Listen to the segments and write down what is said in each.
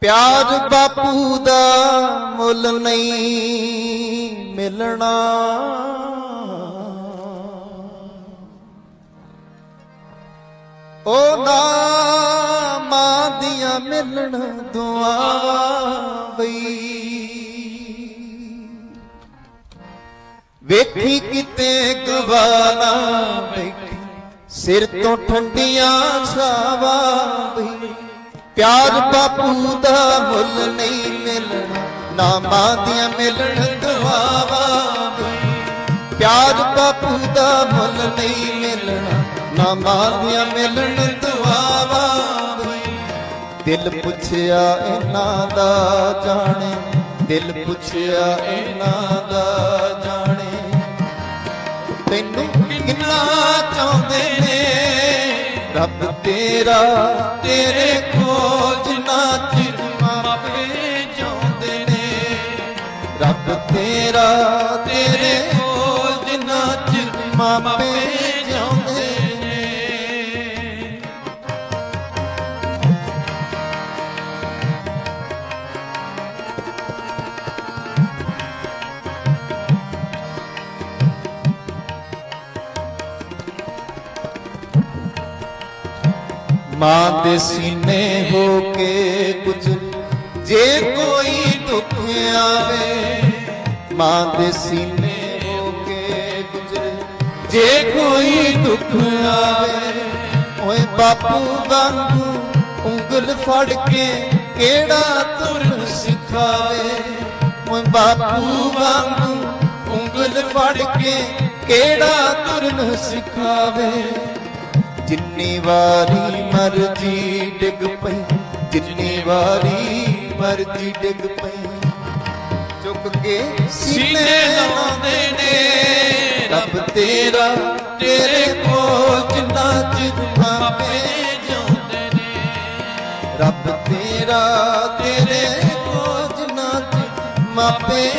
ਪਿਆਰ ਬਾਪੂ ਦਾ ਮੁੱਲ ਨਹੀਂ ਮਿਲਣਾ। ਉਹ ਨਾ ਮਾਂ ਦੀਆਂ ਮਿਲਣ ਦੁਆਵਾਂ ਬਈ। ਵੇਖੀ ਕਿਤੇ ਗਵਾਨਾ ਬੈਠੀ ਸਿਰ ਤੋਂ ਠੰਡੀਆਂ ਛਾਵਾਂ ਬਈ। ਪਿਆਰ ਬਾਪੂ ਦਾ ਮੁੱਲ ਨਹੀਂ ਮਿਲਣਾ ਨਾ ਮਾਂ ਦੀਆਂ ਮਿਲਣ ਦੁਆਵਾਂ ਪਿਆਰ ਬਾਪੂ ਦਾ ਮੁੱਲ ਨਹੀਂ ਮਿਲਣਾ ਨਾ ਮਾਂ ਦੀਆਂ ਮਿਲਣ ਦੁਆਵਾਂ ਦਿਲ ਪੁੱਛਿਆ ਇਹਨਾਂ ਦਾ ਜਾਣੇ, ਦਿਲ ਪੁੱਛਿਆ ਇਹਨਾਂ ਦਾ ਜਾਣੇ। ਤੈਨੂੰ ਕਿੰਨਾ ਚਾਹੁੰਦੇ ਨੇ, ਰੱਬ ਤੇਰਾ ਤੇਰੇ ਖੋਜ ਮਾਪੇ ਚਾਹੁੰਦੇ ਨੇ। ਮਾਂ ਦੇ ਸੀਨੇ ਹੋ ਕੇ ਗੁਜ਼ਰ ਜੇ ਕੋਈ ਦੁੱਖ ਆਵੇ, ਮਾਂ ਦੇ ਸੀਨੇ ਜੇ ਕੋਈ ਦੁੱਖ ਆਵੇ, ਓਏ ਬਾਪੂ ਵਾਂਗੂ ਉਂਗਲ ਫੜ ਕੇ ਕਿਹੜਾ ਤੁਰ ਸਿਖਾਵੇ? ਓਏ ਬਾਪੂ ਵਾਂਗੂ ਉਂਗਲ ਫੜ ਕੇ ਕਿਹੜਾ ਤੁਰਨ ਸਿਖਾਵੇ? ਜਿੰਨੀ ਵਾਰੀ ਮਰਜ਼ੀ ਡਿੱਗ ਪਈ, ਜਿੰਨੀ ਵਾਰੀ ਮਰਜ਼ੀ ਡਿੱਗ ਪਈ, ਚੁੱਕ ਕੇ ਸੀਨੇ ਲਾਉਂਦੇ ਨੇ। ਰੱਬ ਤੇਰਾ, ਤੇਰੇ ਕੋਲ ਜਿੰਨਾ ਚਿਰ ਮਾਪੇ ਜਿਉਂਦੇ ਨੇ। ਰੱਬ ਤੇਰਾ, ਤੇਰੇ ਕੋਲ ਜਿੰਨਾ ਚਿਰ ਮਾਪੇ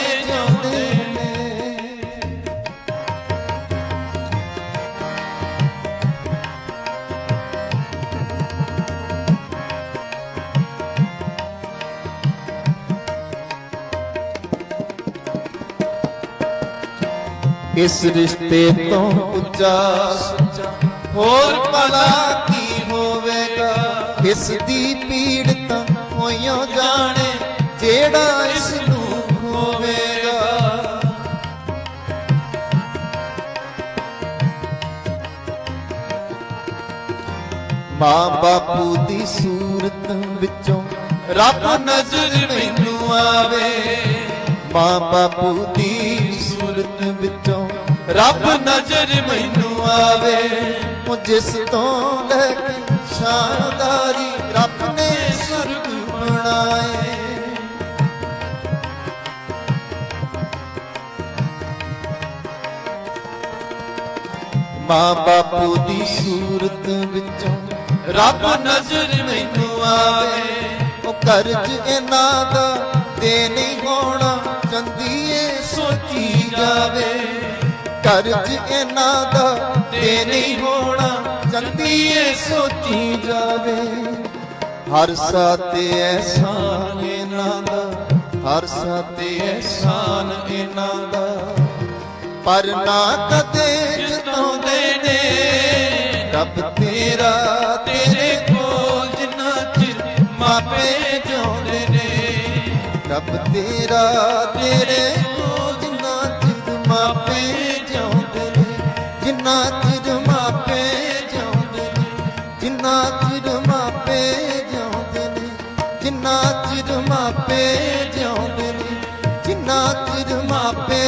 ਇਸ ਰਿਸ਼ਤੇ ਤੋਂ ਉੱਚਾ। ਹੋਰ ਭਲਾ ਕੀ ਹੋਵੇਗਾ? ਇਸ ਦੀ ਪੀੜ ਤਾਂ ਹੋਈਓ ਜਾਣੇ, ਜਿਹੜਾ ਇਸ ਨੂੰ ਹੋਵੇਗਾ ਮਾਂ ਬਾਪੂ ਦੀ ਸੂਰਤ ਵਿੱਚੋਂ ਰੱਬ ਨਜ਼ਰ ਮੈਨੂੰ ਆਵੇ। ਮਾਂ ਬਾਪੂ ਦੀ ਸੂਰਤ ਵਿੱਚੋਂ ਰੱਬ ਨਜ਼ਰ ਮੈਨੂੰ ਆਵੇ। ਉਹ ਜਿਸ ਤੋਂ ਲੈ ਕੇ ਸ਼ਾਨਦਾਰੀ ਰੱਬ ਨੇ ਸੁਰਗ ਬਣਾਏ। ਮਾਂ ਬਾਪੂ ਦੀ ਸੂਰਤ ਵਿੱਚੋਂ ਰੱਬ ਨਜ਼ਰ ਮੈਨੂੰ ਆਵੇ। ਉਹ ਕਰਜ ਇਹਨਾਂ ਦਾ ਕਰਜ ਇਹਨਾਂ ਦਾ ਤੇ ਨਹੀਂ ਹੋਣਾ ਚੰਦੀਏ ਸੋਚੀ ਜਾਵੇ। ਹਰ ਸਾਤੇ ਐਸਾਨ ਇਹਨਾਂ ਦਾ, ਹਰ ਸਾਤੇ ਐਸਾਨ ਇਹਨਾਂ ਦਾ। ਪਰ ਨਾ ਕਦੇ ਜਤਾਉਂਦੇ ਨੇ, ਰੱਬ ਤੇਰਾ ਤੇਰੇ ਕੋਲ ਜਿੰਨਾ ਚਿਰ ਮਾਪੇ ਜਿਉਂਦੇ ਨੇ। ਰੱਬ ਤੇਰਾ ਤੇਰੇ ਕੋਲ ਜਿੰਨਾ ਚਿਰ ਮਾਪੇ ਜਿਉਂਦੇ ਨੇ, ਜਿੰਨਾ ਚਿਰ ਮਾਪੇ ਜਿਉਂਦੇ ਨੇ, ਜਿੰਨਾ ਚਿਰ ਮਾਪੇ ਜਿਉਂਦੇ ਨੇ, ਜਿੰਨਾ ਚਿਰ ਮਾਪੇ